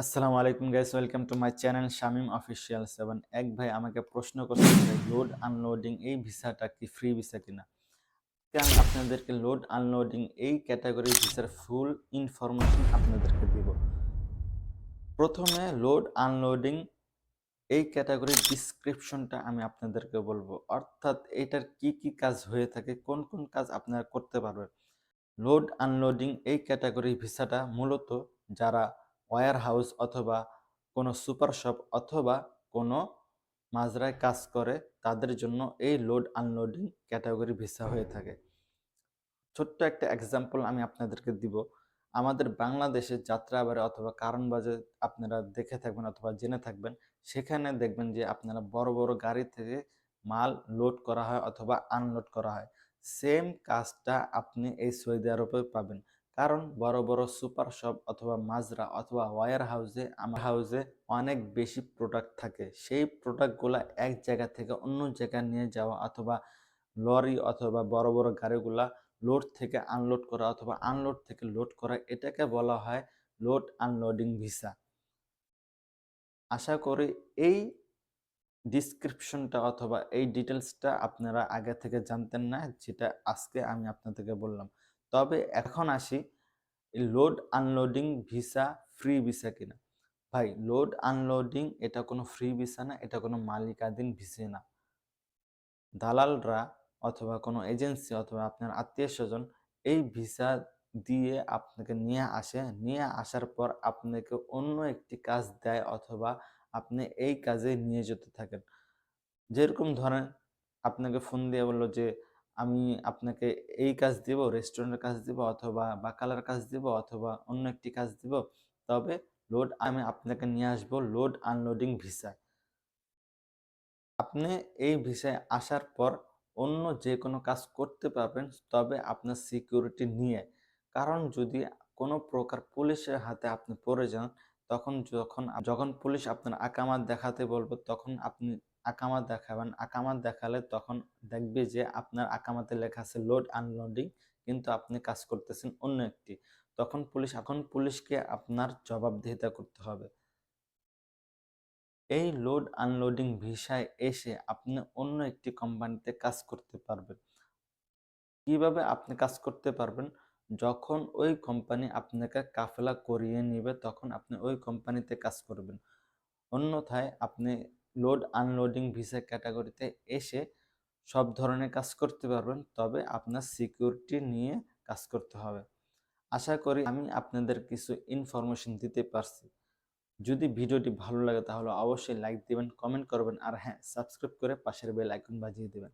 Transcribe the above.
আসসালামু আলাইকুম guys welcome to my channel Shamim official seven এক ভাই আমাকে প্রশ্ন করছে লোড আনলোডিং এই ভিসাটা কি ফ্রি ভিসা কিনা? আমি আপনাদেরকে লোড আনলোডিং এই ক্যাটাগরি ভিসার ফুল ইনফরমেশন আপনাদেরকে দিব? প্রথমে লোড আনলোডিং এই ক্যাটাগরির ডিসক্রিপশনটা আমি আপনাদেরকে বলব। অর্থাৎ এটার কি কি কাজ হয়ে থাকে, কোন কোন কাজ আপনারা করতে পারবেন? লোড আনলোডিং এই ক্যাটাগরি ভিসাটা মূলত যারা ওয়্যার হাউস অথবা কোনো সুপার শপ অথবা কোনো মাজরায় কাজ করে, তাদের জন্য এই লোড আনলোডিং ক্যাটাগরি ভিসা হয়ে থাকে। ছোট্ট একটা এক্সাম্পল আমি আপনাদেরকে দিব। আমাদের বাংলাদেশে যাত্রাবাড়ি অথবা কারণবাজে আপনারা দেখে থাকবেন অথবা জেনে থাকবেন, সেখানে দেখবেন যে আপনারা বড় বড় গাড়ি থেকে মাল লোড করা হয় অথবা আনলোড করা হয়। সেম কাজটা আপনি এই সৌদি আরবে পাবেন। কারণ বড় বড় সুপার শপ অথবা মাজরা অথবা ওয়্যার হাউসে আমার হাউসে অনেক বেশি প্রোডাক্ট থাকে। সেই প্রোডাক্টগুলো এক জায়গা থেকে অন্য জায়গায় নিয়ে যাওয়া অথবা লরি অথবা বড় বড় গাড়িগুলা লোড থেকে আনলোড করা অথবা আনলোড থেকে লোড করা, এটাকে বলা হয় লোড আনলোডিং ভিসা আশা করি এই ডিসক্রিপশনটা অথবা এই ডিটেলসটা আপনারা আগে থেকে জানতেন না, যেটা আজকে আমি আপনাদেরকে বললাম। তবে এখন আসি load unloading visa free visa কিনা। ভাই লোড আনলোডিং এটা কোনো ফ্রি ভিসা না, এটা কোনো মালিকাধীন ভিসা না। দালালরা অথবা কোনো এজেন্সি অথবা আপনার আত্মীয় স্বজন এই ভিসা দিয়ে আপনাকে নিয়ে আসে। নিয়ে আসার পর আপনাকে অন্য একটি কাজ দেয় অথবা আপনি এই কাজে নিয়ে যেতে থাকেন। যেরকম ধরেন, আপনাকে ফোন দিয়ে বলল যে আমি আপনাকে এই কাজ দিব রেস্টুরেন্টের কাজ দিব অথবা বাকালার কাজ দিব অথবা অন্য একটি কাজ দিব। তবে লোড আমি আপনাকে নিয়ে আসব লোড আনলোডিং ভিসায় আপনি এই ভিসায় আসার পর অন্য যে কোনো কাজ করতে পারবেন, তবে আপনার সিকিউরিটি নিয়ে। কারণ যদি কোনো প্রকার পুলিশের হাতে আপনি পড়ে যান তখন যখন যখন পুলিশ আপনার আকামাত দেখাতে বলবে, তখন আপনি আকামাত দেখাবেন। আকামাত দেখালে তখন দেখবে যে আপনার আকামাতে লেখা আছে লোড আনলোডিং কিন্তু আপনি কাজ করতেছেন অন্য একটি। তখন পুলিশ, এখন পুলিশকে আপনার জবাবদিহিতা করতে হবে। এই লোড আনলোডিং ভিসায় এসে আপনি অন্য একটি কোম্পানিতে কাজ করতে পারবেন। কীভাবে আপনি কাজ করতে পারবেন? যখন ওই কোম্পানি আপনাকে কাফেলা করিয়ে নিবে, তখন আপনি ওই কোম্পানিতে কাজ করবেন। অন্যথায় আপনি লোড আনলোডিং ভিসা ক্যাটাগরিতে এসে সব ধরনের কাজ করতে পারবেন, তবে আপনার সিকিউরিটি নিয়ে কাজ করতে হবে। আশা করি আমি আপনাদের কিছু ইনফরমেশন দিতে পারছি। যদি ভিডিওটি ভালো লাগে তাহলে অবশ্যই লাইক দিবেন কমেন্ট করবেন, আর হ্যাঁ সাবস্ক্রাইব করে পাশের বেল আইকন বাজিয়ে দেবেন।